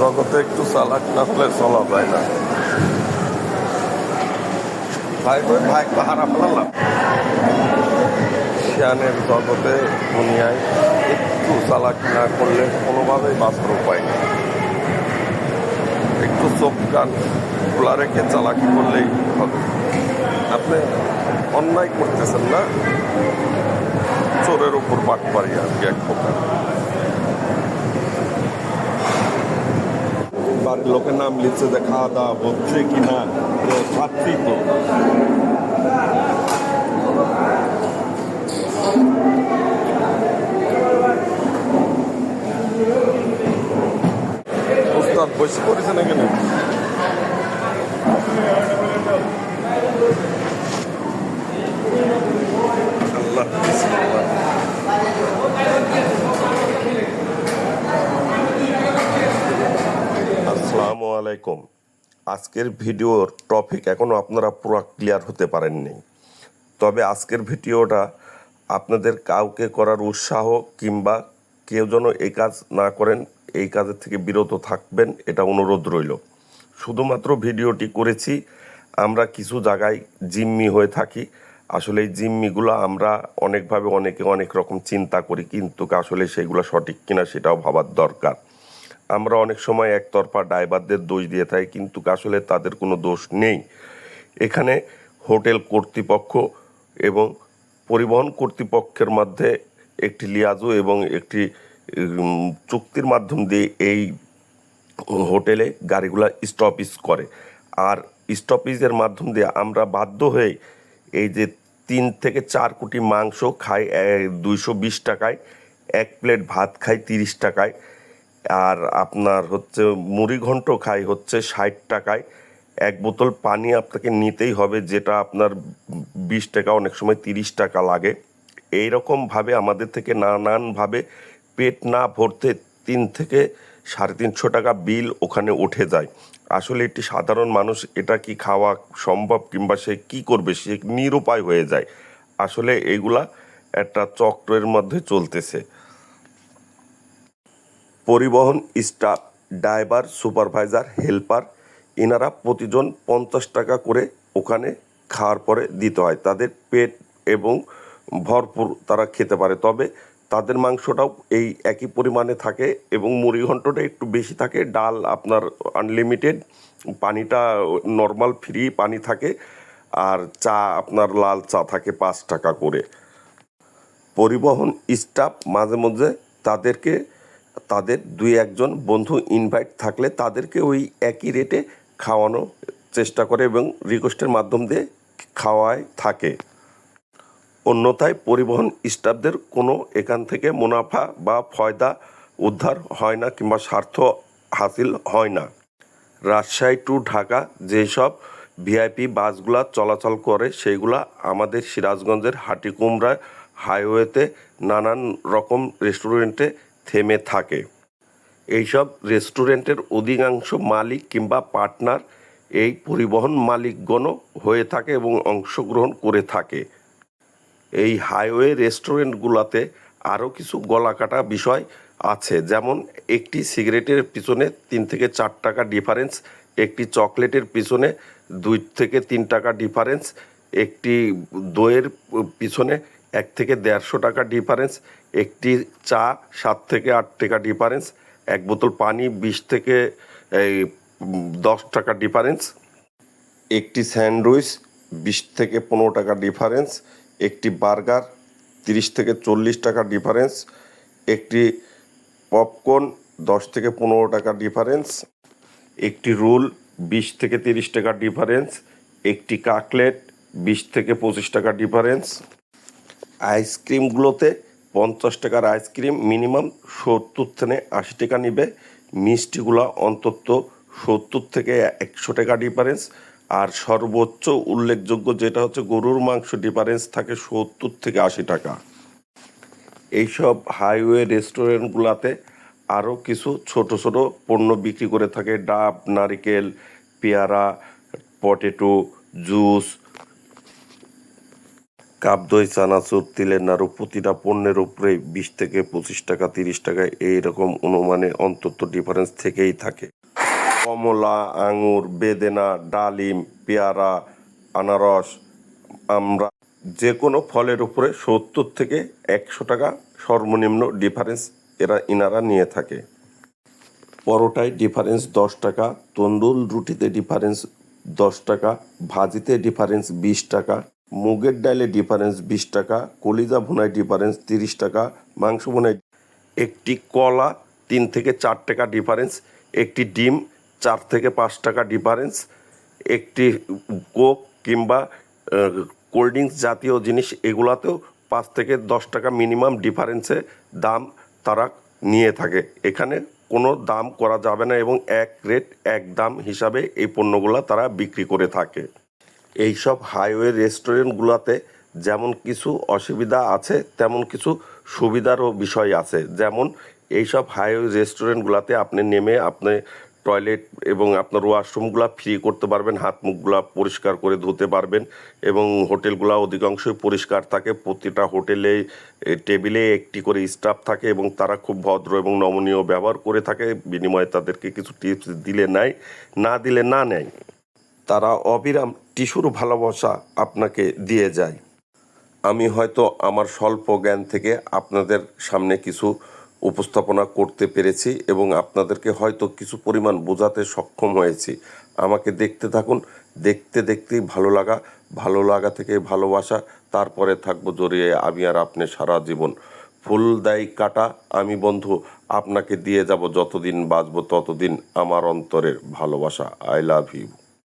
জগতে একটু চালাক না হলে চলা যায় না। ভাই ভাই ভাই পাহারা ফেলালাম শিয়ানের জগতে দুনিয়ায় একটু চালাক না করলে কোনোভাবেই বাঁচার উপায় নেই। একটু চোখ কান খোলা রেখে চালাকি করলেই হবে। আপনি অন্যায় করতেছেন না? চোরের উপর পাট পারি আর কি এক প্রকার। বাড়ির লোকের নাম লিখছে যে খাওয়া দাওয়া হচ্ছে কি না খাচ্ছি তো বসে পড়েছে না আলাইকুম। আজকের ভিডিওর টপিক এখনও আপনারা পুরো ক্লিয়ার হতে পারেননি। তবে আজকের ভিডিওটা আপনাদের কাউকে করার উৎসাহ কিংবা কেউ যেন এই কাজ না করেন, এই কাজের থেকে বিরত থাকবেন, এটা অনুরোধ রইল। শুধুমাত্র ভিডিওটি করেছি, আমরা কিছু জায়গায় জিম্মি হয়ে থাকি। আসলে এই জিম্মিগুলো আমরা অনেকভাবে অনেকে অনেক রকম চিন্তা করি, কিন্তু আসলে সেগুলো সঠিক কিনা সেটাও ভাবার দরকার। আমরা অনেক সময় একতরফা ড্রাইভারদের দোষ দিয়ে থাকি, কিন্তু আসলে তাদের কোনো দোষ নেই। এখানে হোটেল কর্তৃপক্ষ এবং পরিবহন কর্তৃপক্ষের মধ্যে একটি লিয়াজু এবং একটি চুক্তির মাধ্যম দিয়ে এই হোটেলে গাড়িগুলা স্টপিস করে। আর স্টপিজের মাধ্যম দিয়ে আমরা বাধ্য হয়ে এই যে তিন থেকে চার কোটি মাংস খাই দুইশো বিশ টাকায়, এক প্লেট ভাত খাই তিরিশ টাকায় আর আপনার হচ্ছে মুড়ি ঘন্ট খাই হচ্ছে ষাট টাকায়। এক বোতল পানি আপনাকে নিতেই হবে, যেটা আপনার বিশ টাকা, অনেক সময় তিরিশ টাকা লাগে। এইরকমভাবে আমাদের থেকে নানানভাবে পেট না ভরতে তিন থেকে সাড়ে তিনশো টাকা বিল ওখানে উঠে যায়। আসলে একটি সাধারণ মানুষ এটা কি খাওয়া সম্ভব কিংবা সে কি করবে, সে নিরুপায় হয়ে যায়। আসলে এগুলা একটা চক্রের মধ্যে চলতেছে। পরিবহন স্টাফ, ড্রাইভার, সুপারভাইজার, হেল্পার এনারা প্রতিজন পঞ্চাশ টাকা করে ওখানে খাওয়ার পরে দিতে হয়। তাদের পেট এবং ভরপুর তারা খেতে পারে। তবে তাদের মাংসটাও এই একই পরিমাণে থাকে এবং মুড়ি ঘন্টটা একটু বেশি থাকে। ডাল আপনার আনলিমিটেড পানিটা নর্মাল ফ্রি পানি থাকে আর চা আপনার লাল চা থাকে পাঁচ টাকা করে। পরিবহন স্টাফ মাঝে মধ্যে তাদেরকে তাদের দুই একজন বন্ধু ইনভাইট থাকলে তাদেরকে ওই একই রেটে খাওয়ানো চেষ্টা করে এবং রিকোয়েস্টের মাধ্যম দিয়ে খাওয়ায় থাকে। অন্যথায় পরিবহন স্টাফদের কোনো এখান থেকে মুনাফা বা ফয়দা উদ্ধার হয় না কিংবা স্বার্থ হাসিল হয় না। রাজশাহী টু ঢাকা যেসব ভিআইপি বাসগুলা চলাচল করে সেইগুলা আমাদের সিরাজগঞ্জের হাটিকুমড়া হাইওয়েতে নানান রকম রেস্টুরেন্টে থেমে থাকে। এইসব রেস্টুরেন্টের অধিকাংশ মালিক কিংবা পার্টনার এই পরিবহন মালিকগণও হয়ে থাকে এবং অংশগ্রহণ করে থাকে। এই হাইওয়ে রেস্টুরেন্টগুলোতে আরও কিছু গলাকাটা বিষয় আছে, যেমন একটি সিগারেটের পিছনে তিন থেকে চার টাকা ডিফারেন্স, একটি চকলেটের পিছনে দুই থেকে তিন টাকা ডিফারেন্স, একটি দইয়ের পিছনে এক থেকে দেড়শো টাকা ডিফারেন্স একটি চা সাত থেকে আট টাকা ডিফারেন্স এক বোতল পানি বিশ থেকে, এই দশ টাকা ডিফারেন্স একটি স্যান্ডউইচ বিশ থেকে পনেরো টাকা ডিফারেন্স একটি বার্গার তিরিশ থেকে চল্লিশ টাকা ডিফারেন্স একটি পপকর্ন দশ থেকে পনেরো টাকা ডিফারেন্স একটি রোল বিশ থেকে তিরিশ টাকা ডিফারেন্স একটি কাকলেট বিশ থেকে পঁচিশ টাকা ডিফারেন্স আইসক্রিমগুলোতে পঞ্চাশ টাকার আইসক্রিম মিনিমাম সত্তর থেকে আশি টাকা নিবে। মিষ্টিগুলো অন্তত সত্তর থেকে একশো টাকা ডিফারেন্স আর সর্বোচ্চ উল্লেখযোগ্য যেটা হচ্ছে গরুর মাংস ডিফারেন্স থাকে সত্তর থেকে আশি টাকা। এইসব হাইওয়ে রেস্টুরেন্টগুলোতে আরও কিছু ছোট ছোট পণ্য বিক্রি করে থাকে। ডাব, নারিকেল, পেয়ারা পটেটো জুস কাপ দই চানা চানাচুর তিলের নাড়ু, প্রতিটা পণ্যের উপরে বিশ থেকে পঁচিশ টাকা, তিরিশ টাকা এইরকম অনুমানে অন্তত ডিফারেন্স থেকেই থাকে। কমলা, আঙুর, বেদেনা, ডালিম, পেয়ারা, আনারস, আমরা যে কোনো ফলের উপরে সত্তর থেকে একশো টাকা সর্বনিম্ন ডিফারেন্স এরা ইনারা নিয়ে থাকে। পরোটায় ডিফারেন্স দশ টাকা তন্দুল রুটিতে ডিফারেন্স দশ টাকা, ভাজিতে ডিফারেন্স বিশ টাকা মুগের ডালে ডিফারেন্স বিশ টাকা, কলিজা ভুনায় ডিফারেন্স তিরিশ টাকা, মাংস ভুনায় একটি কলা তিন থেকে চার টাকা ডিফারেন্স একটি ডিম চার থেকে পাঁচ টাকা ডিফারেন্স একটি কোক কিংবা কোল্ড ড্রিঙ্কস জাতীয় জিনিস এগুলাতেও পাঁচ থেকে দশ টাকা মিনিমাম ডিফারেন্সে দাম তারা নিয়ে থাকে। এখানে কোনো দাম করা যাবে না এবং এক রেট এক দাম হিসাবে এই পণ্যগুলো তারা বিক্রি করে থাকে। এইসব হাইওয়ে রেস্টুরেন্টগুলোতে যেমন কিছু অসুবিধা আছে, তেমন কিছু সুবিধারও বিষয় আছে। যেমন এইসব হাইওয়ে রেস্টুরেন্টগুলোতে আপনি নেমে আপনি টয়লেট এবং আপনার ওয়াশরুমগুলো ফ্রি করতে পারবেন হাত মুখগুলা পরিষ্কার করে ধুতে পারবেন এবং হোটেলগুলো অধিকাংশই পরিষ্কার থাকে। প্রতিটা হোটেলে টেবিলে একটি করে স্টাফ থাকে এবং তারা খুব ভদ্র এবং নমনীয় ব্যবহার করে থাকে। বিনিময়ে তাদেরকে কিছু টিপস দিলে নেয় না দিলে না নেয়। তারা অবিরাম টিস্যুর ভালোবাসা আপনাকে দিয়ে যায়। আমি হয়তো আমার স্বল্প জ্ঞান থেকে আপনাদের সামনে কিছু উপস্থাপনা করতে পেরেছি এবং আপনাদেরকে হয়তো কিছু পরিমাণ বোঝাতে সক্ষম হয়েছি। আমাকে দেখতে থাকুন, দেখতে দেখতেই ভালো লাগা ভালো লাগা থেকে ভালোবাসা, তারপরে থাকব জড়িয়ে আমি আর আপনি সারা জীবন। ফুল দাই কাটা, আমি বন্ধু, আপনাকে দিয়ে যাব যতদিন বাঁচবো ততদিন আমার অন্তরের ভালোবাসা। I love you.